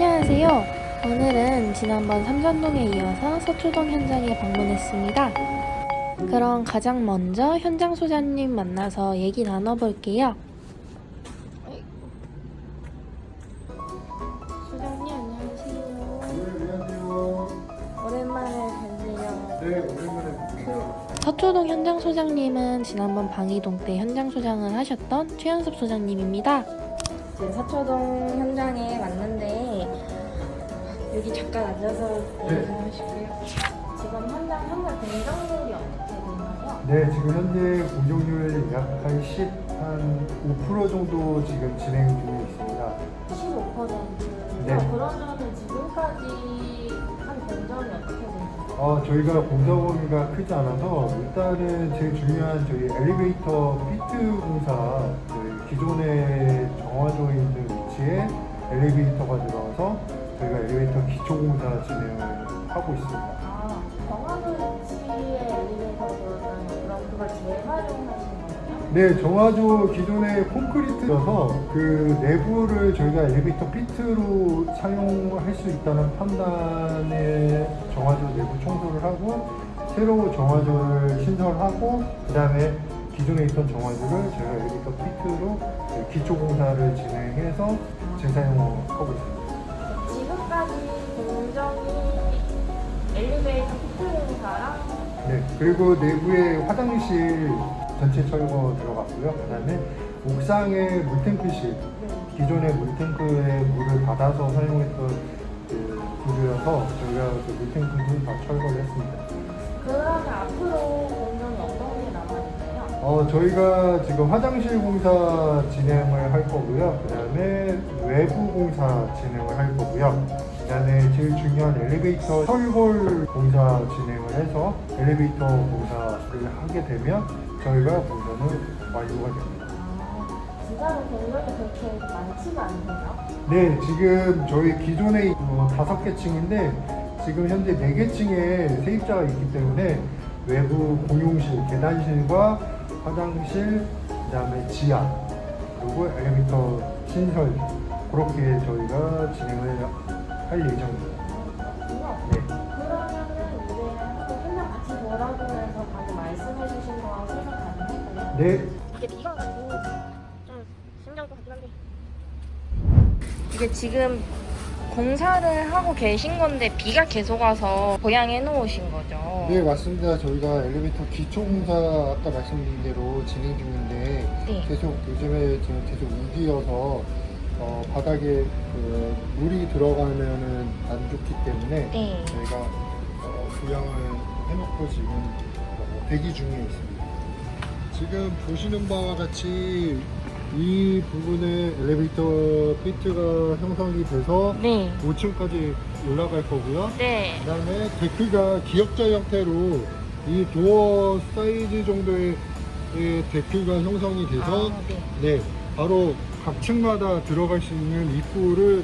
안녕하세요. 오늘은 지난번 삼전동에 이어서 서초동 현장에 방문했습니다. 그럼 가장 먼저 현장 소장님 만나서 얘기 나눠볼게요. 소장님 안녕하세요. 안녕하세요. 오랜만에 뵙네요. 네, 오랜만에 뵙네요. 서초동 현장 소장님은 지난번 방이동 때 현장 소장을 하셨던 최연섭 소장님입니다. 지금 서초동 현장에 왔는데 여기 잠깐 앉아서 네. 얘기하시고요. 지금 현장 현장 공정률이 어떻게 되나요? 네, 지금 현재 공정률 약한 10, 한5% 정도 지금 진행 중에 있습니다. 15%. 네. 그러면은 지금까지 한 공정이 어떻게 되나요? 어, 저희가 공사 범위가 크지 않아서 일단은 제일 중요한 저희 엘리베이터 피트 공사 저희 기존에 정화조에 있는 위치에 엘리베이터가 들어와서 저희가 엘리베이터 기초 공사 진행을 하고 있습니다. 아, 정화도 위치의 엘리베이터보다는 그럼 그걸 재활용하신 거예요? 네, 정화조 기존에 콘크리트여서 그 내부를 저희가 엘리베이터 피트로 사용할 수 있다는 판단에 정화조 내부 청소를 하고 새로 정화조를 신설하고 그 다음에 기존에 있던 정화조를 저희가 엘리베이터 피트로 기초 공사를 진행해서 재사용하고 있습니다. 지금까지 공정이 엘리베이터 피트 공사랑 네, 그리고 내부에 화장실 전체 철거 들어갔고요. 그 다음에 옥상에 물탱크실 기존의 물탱크에 물을 받아서 사용했던 그 구조여서 저희가 그 물탱크도 다 철거를 했습니다. 어, 저희가 지금 화장실 공사 진행을 할 거고요. 그 다음에 외부 공사 진행을 할 거고요. 그 다음에 제일 중요한 엘리베이터 철골 공사 진행을 해서 엘리베이터 공사를 하게 되면 저희가 공사는 완료가 됩니다. 아, 진짜로 공정이 그렇게 많지가 않네요. 네, 지금 저희 기존에 어, 다섯 개 층인데 지금 현재 네 개 층에 세입자가 있기 때문에 외부 공용실, 계단실과 화장실, 그다음에 지하 그리고 엘리베이터 신설 그렇게 저희가 진행을 할 예정입니다. 그렇군요. 네. 그러면은 이제 한번 현장 같이 돌아보면서 방금 말씀해 주신 거 생각 가능할까요? 네, 이게 비가 와가지고 좀 심장도 같긴 한데 이게 지금 공사를 하고 계신 건데 비가 계속 와서 보양해 놓으신 거죠? 네 맞습니다. 저희가 엘리베이터 기초 공사 아까 말씀드린 대로 진행 중인데 네. 계속 요즘에 지금 계속 우기여서 어, 바닥에 그 물이 들어가면은 안 좋기 때문에 네. 저희가 어, 보양을 해놓고 지금 어, 대기 중에 있습니다. 지금 보시는 바와 같이 이 부분에 엘리베이터 피트가 형성이 돼서 네. 5층까지 올라갈 거고요. 네. 그다음에 데크가 기역자 형태로 이 도어 사이즈 정도의 의 데크가 형성이 돼서 아, 네. 네 바로 각 층마다 들어갈 수 있는 입구를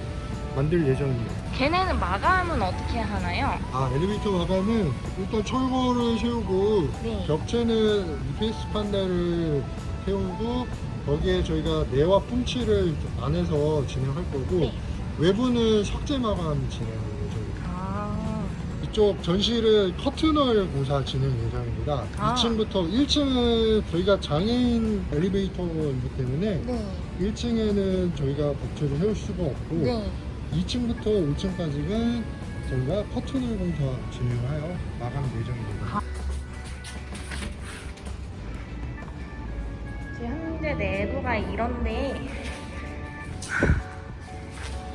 만들 예정입니다. 걔네는 마감은 어떻게 하나요? 아 엘리베이터 마감은 일단 철거를 세우고 네. 격체는 EPS 판넬을 세우고 거기에 저희가 내와 품칠을 안에서 진행할 거고 네. 외부는 석재 마감. 아, 이쪽 전실을 커튼월 공사 진행 예정입니다. 아. 2층부터 1층은 저희가 장애인 엘리베이터이기 때문에 네. 1층에는 저희가 복층을 세울 수가 없고 네. 2층부터 5층까지는 저희가 커튼월 공사 진행을 하여 마감 예정입니다. 현재 내부가 이런데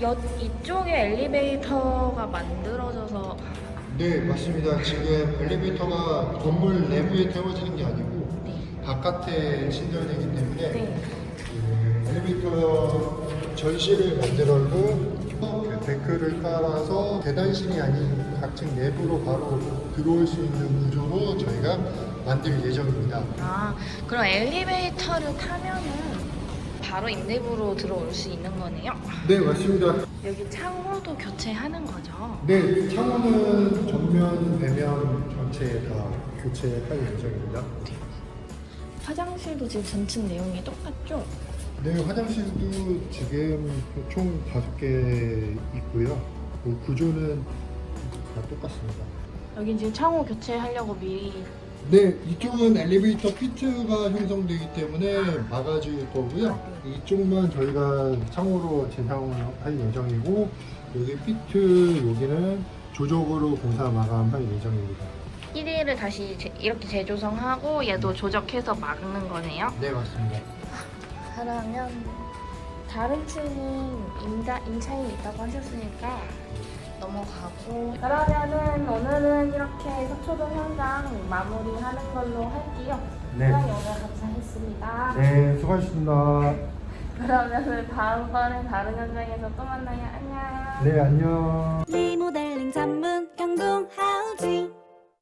여, 이쪽에 엘리베이터가 만들어져서 네 맞습니다. 지금 엘리베이터가 건물 내부에 태워지는 게 아니고 네. 바깥에 신설되기 때문에 네. 그 엘리베이터 전실을 만들었고 그 데크를 깔아서 계단실이 아닌 각층 내부로 바로 들어올 수 있는 구조로 저희가 만들 예정입니다. 아, 그럼 엘리베이터를 타면은 바로 임대부로 들어올 수 있는 거네요. 네 맞습니다. 여기 창호도 교체하는 거죠. 네 창호는 전면, 배면 전체 다 교체할 예정입니다. 화장실도 지금 전층 내용이 똑같죠? 네 화장실도 지금 총 다섯 개 있고요. 그 구조는 다 똑같습니다. 여긴 지금 창호 교체하려고 미리 네, 이쪽은 엘리베이터 피트가 형성되기 때문에 막아줄 거고요. 이쪽만 저희가 창호로 재사용을 할 예정이고 여기 피트 여기는 조적으로 공사 마감할 예정입니다. 1위를 다시 제- 이렇게 재조성하고 얘도 조적해서 막는 거네요. 네, 맞습니다. 그러면 다른 층은 임자, 임차인이 있다고 하셨으니까 넘어가고 그러면은 오늘은 이렇게 서초동 현장 마무리하는 걸로 할게요. 네. 시간이 오늘 감사했습니다. 네, 수고하셨습니다. 그러면은 다음번에 다른 현장에서 또 만나요. 안녕. 네, 안녕. 리모델링 전문 경동 하우징